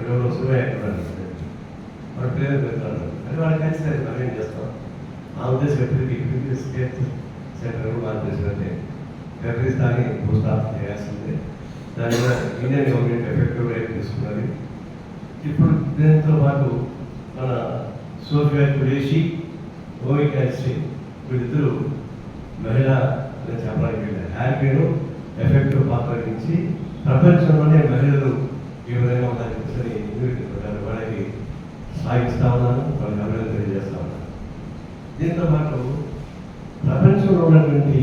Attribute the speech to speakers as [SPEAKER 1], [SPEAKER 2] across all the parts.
[SPEAKER 1] పిల్లలు వస్తున్నా ఎక్కడ మన పిల్లలు పెడతారు అది వాళ్ళకి కలిసి మనం చేస్తాం? ఆ ఉద్దేశం ఎప్పటికీ ఇప్పటికీ స్టేట్ సెంటర్ భారతదేశంలో టెర్రరిస్ట్ అని భూస్థాపన చేయాల్సిందే. దాని మీద ఇండియన్ గవర్నమెంట్ ఎఫెక్టివ్ రేట్ తీసుకున్నది. ఇప్పుడు దీంతో పాటు మన సోఫియా కురేషి ఓవి యాక్సి వీళ్ళిద్దరూ మహిళా చెప్పడానికి వెళ్ళారు. హ్యాపీను ఎఫెక్టివ్ పాత్ర నుంచి ప్రపంచంలోనే మహిళలు ఈ విధంగా ఉండాలని చెప్పని నిరూపించారు వాళ్ళకి సాగిస్తా ఉన్నాను వాళ్ళకి అభివృద్ధి తెలియజేస్తా ఉన్నాను. దీంతో పాటు ప్రపంచంలో ఉన్నటువంటి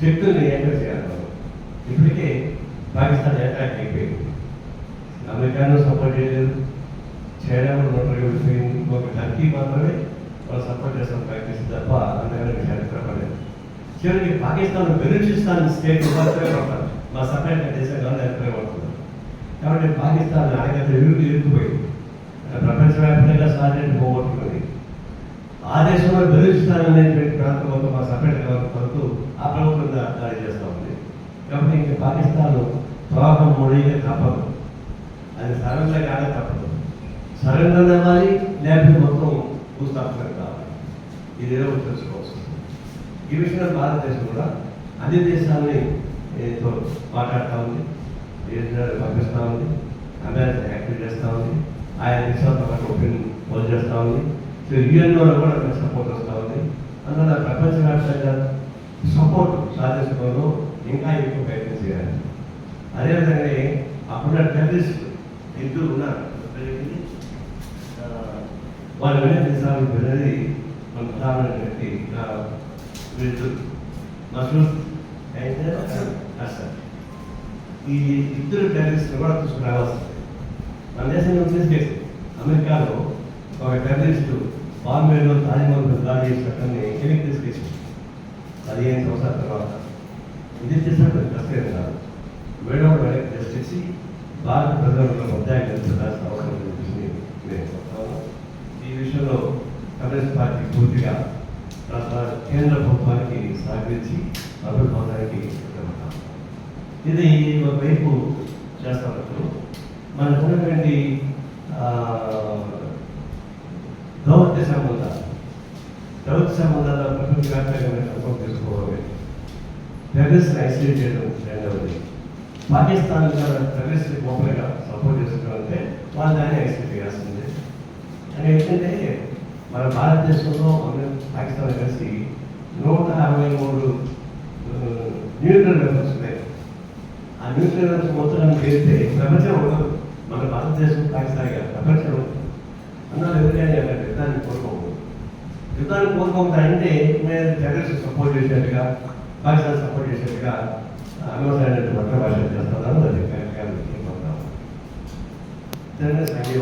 [SPEAKER 1] శక్తుల్ని ఎంటర్ చేయాలి. ఇప్పటికే పాకిస్తాన్ అటాక్ అయిపోయింది. అమెరికాను సపోర్ట్ చేయలేదు. చైనా కూడా విడిపోయింది ఒక టర్కీ మాత్రమే వాళ్ళు సపోర్ట్ చేస్తాం ప్రాక్టీస్ తప్ప అంతకన్నా చరిత్రపడలేదు. చివరికి పాకిస్తాన్ బెలూచిస్తాన్ స్టేట్ మాత్రమే పడతారు మా సపరేట్ దేశంగా కాదు పడుతుంది కాబట్టి పాకిస్తాన్ ఆయనకైతే ఇరుకు ఇరుక్కుపోయింది ప్రపంచవ్యాప్తంగా సాధ్యత పోగొట్టుకుంది ఆ దేశంలో బెలూచిస్తాన్ అనేటువంటి ప్రాంతం మొత్తం మా సపరేట్ కొరకు ఆ ప్రభుత్వం దాడి చేస్తూ ఉంది. కాబట్టి ఇంక పాకిస్తాన్ ప్రవాహం ముడిగా తప్పదు. అది సరెండర్ కానే తప్పదు. సరెండర్ అవ్వాలి లేకపోతే మొత్తం భూస్థాపన కావాలి. ఇది ఏదో తెలుసుకోవచ్చు ఈ విషయంలో భారతదేశం కూడా అన్ని దేశాలని మాట్లాడుతూ ఉంది. పంపిస్తూ ఉంది. అమెరికా యాక్టివ్ చేస్తూ ఉంది. ఆయా దేశాలతో పాటు ఒపీనియన్ పోల్ చేస్తూ ఉంది. సో యుఎన్ఓ కూడా అక్కడ సపోర్ట్ వస్తూ ఉంది. అందువల్ల ప్రపంచవ్యాప్తంగా సపోర్ట్ సాధించడంలో ఇంకా ఎక్కువ ప్రయత్నం చేయాలి. అదేవిధంగా అప్పుడున్న టెర్రరిస్ట్ ఇద్దరు ఉన్నారు. వాళ్ళ మీద తీసుకోవాలని అనేది మన ప్రధానమైనటువంటి మసూద్. అయితే అసలు ఈ ఇద్దరు టెర్రరిస్ట్ కూడా తీసుకుని తీసుకురావాల్సింది మన దేశంలో తీసుకేసి అమెరికాలో ఒక టెర్రరిస్టు బాంబేలో తాజ్మహల్ దాడి చేసినట్టు వెనక్కి తీసుకేసి పదిహేను సంవత్సరాల తర్వాత ఇది చేసినట్టు కష్టం కాదు. మేడం వెనక్కి తీసుకొచ్చి భారత ప్రజలకు ఉద్యోగం కలిసిందాల్సిన అవసరం ఉందని నేను ఈ విషయంలో కాంగ్రెస్ పార్టీ పూర్తిగా కేంద్ర ప్రభుత్వానికి సహకరించి ప్రభుత్వానికి సిద్ధపడతాం ఇది ఒకవైపు చేస్తారు. మనకు ఉన్నటువంటి ఆ, దౌత్య సంబంధాలు దౌత్య సంబంధాల ప్రపంచవ్యాప్తంగా మనం సపోర్ట్ టెర్రరిస్ట్ ఐసోలేట్ చేయడం రెండవది. పాకిస్తాన్ టెర్రరిస్ట్ ఓపెన్గా సపోర్ట్ చేసుకోవాలంటే వాళ్ళు దాన్ని ఐసోలేట్ చేయాల్సిందే. అని ఏంటంటే మన భారతదేశంలో పాకిస్తాన్ కలిసి నూట అరవై మూడు న్యూట్రల్ వెపన్స్ ఉన్నాయి ఆ న్యూక్లియర్ మొత్తం చేస్తే ప్రపంచం ఉండదు మన భారతదేశం పాకిస్తాన్ ప్రపంచం అన్నారు ఎవరికైనా యుద్ధాన్ని కోరుకోకూడదు యుద్ధాన్ని కోరుకోకుండా అంటే మేము జగన్ సపోర్ట్ చేసినట్టుగా పాకిస్తాన్ సపోర్ట్ చేసినట్టుగా అనవసరమైనటువంటి పట్ల భాష చేస్తున్నాను అది కరెక్ట్గా టెర్రరిస్ట్